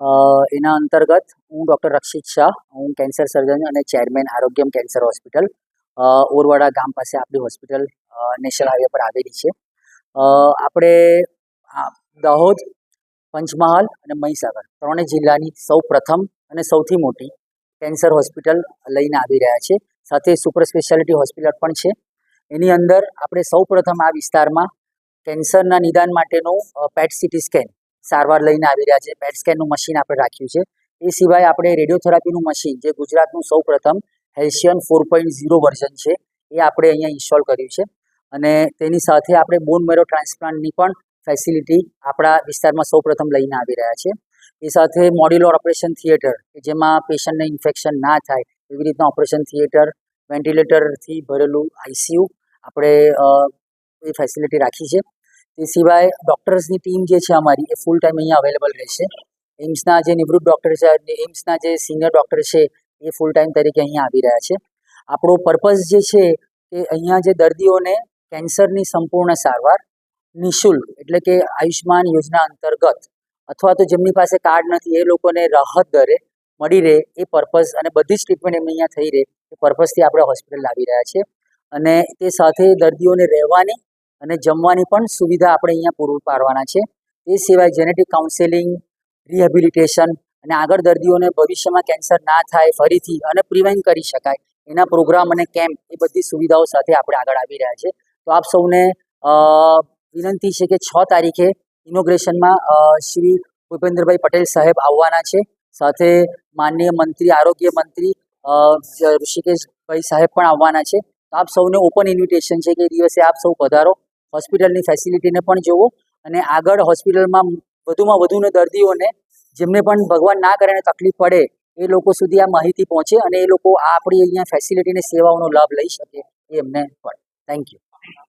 એના અંતર્ગત હું ડૉક્ટર રક્ષિત શાહ, હું કેન્સર સર્જન અને chairman Arogyam cancer hospital Orvada ગામ પાસે આપણી હોસ્પિટલ નેશનલ હાઈવે પર આવેલી છે. આપણે દાહોદ, પંચમહાલ અને મહીસાગર ત્રણેય જિલ્લાની સૌ પ્રથમ અને સૌથી મોટી કેન્સર હોસ્પિટલ લઈને આવી રહ્યા છે. સાથે સુપર સ્પેશિયાલિટી હોસ્પિટલ પણ છે. એની અંદર આપણે સૌ પ્રથમ આ વિસ્તારમાં કેન્સરના નિદાન માટેનું પેટ સિટી સ્કેન સારવાર લઈને આવી રહ્યા છે. પેટ સ્કેનનું મશીન આપણે રાખ્યું છે. એ સિવાય આપણે રેડિયોથેરાપીનું મશીન જે ગુજરાતનું સૌ પ્રથમ હેલ્શિયન ફોર પોઈન્ટ ઝીરો વર્ઝન છે, એ આપણે અહીંયા ઇન્સ્ટોલ કર્યું છે. અને તેની સાથે આપણે બોન મેરો ટ્રાન્સપ્લાન્ટની પણ ફેસિલિટી આપણા વિસ્તારમાં સૌ પ્રથમ લઈને આવી રહ્યા છે. એ સાથે મોડ્યુલર ઓપરેશન થિયેટર કે જેમાં પેશન્ટને ઇન્ફેક્શન ના થાય, એવી રીતના ઓપરેશન થિયેટર વેન્ટિલેટરથી ભરેલું આઈસીયુ આપણે એ ફેસિલિટી રાખી છે. તે સિવાય ડૉક્ટર્સની ટીમ જે છે અમારી, એ ફૂલ ટાઈમ અહીંયા અવેલેબલ રહેશે. એમ્સના જે નિવૃત્ત ડૉક્ટર છે એમ્સના જે સિનિયર ડૉક્ટર છે, એ ફૂલ ટાઈમ તરીકે અહીંયા આવી રહ્યા છે. આપણો પર્પઝ જે છે કે અહીંયા જે દર્દીઓને કેન્સરની સંપૂર્ણ સારવાર, નિઃશુલ્ક એટલે કે આયુષ્માન યોજના અંતર્ગત અથવા તો જેમની પાસે કાર્ડ નથી, એ લોકોને રાહત દરે મળી રહે એ પર્પઝ અને બધી જ ટ્રીટમેન્ટ એમની અહીંયા થઈ રહે એ પર્પઝથી આપણે હોસ્પિટલ લાવી રહ્યા છે અને તે સાથે દર્દીઓને રહેવાની અને જમવાની પણ સુવિધા આપણે અહીંયા પૂરું પાડવાના છે. એ સિવાય જેનેટિક કાઉન્સેલિંગ રિહેબિલિટેશન અને આગળ દર્દીઓને ભવિષ્યમાં કેન્સર ના થાય ફરીથી અને પ્રિવેન્ટ કરી શકાય એના પ્રોગ્રામ અને કેમ્પ એ બધી સુવિધાઓ સાથે આપણે આગળ આવી રહ્યા છે. તો આપ સૌને વિનંતી છે કે છ તારીખે ઇનોગ્રેશનમાં શ્રી ભૂપેન્દ્રભાઈ પટેલ સાહેબ આવવાના છે. સાથે માનનીય મંત્રી, આરોગ્ય મંત્રી ઋષિકેશભાઈ સાહેબ પણ આવવાના છે. આપ સૌને ઓપન ઇન્વિટેશન છે કે દિવસે આપ સૌ પધારો. હોસ્પિટલની ફેસિલિટીને પણ જુઓ અને આગળ હોસ્પિટલમાં વધુમાં વધુને દર્દીઓને જેમને પણ ભગવાન ના કરે તકલીફ પડે એ લોકો સુધી આ માહિતી પહોંચે અને એ લોકો આપણી અહીંયા ફેસિલિટીને સેવાઓનો લાભ લઈ શકે એ એમને પણ. Thank you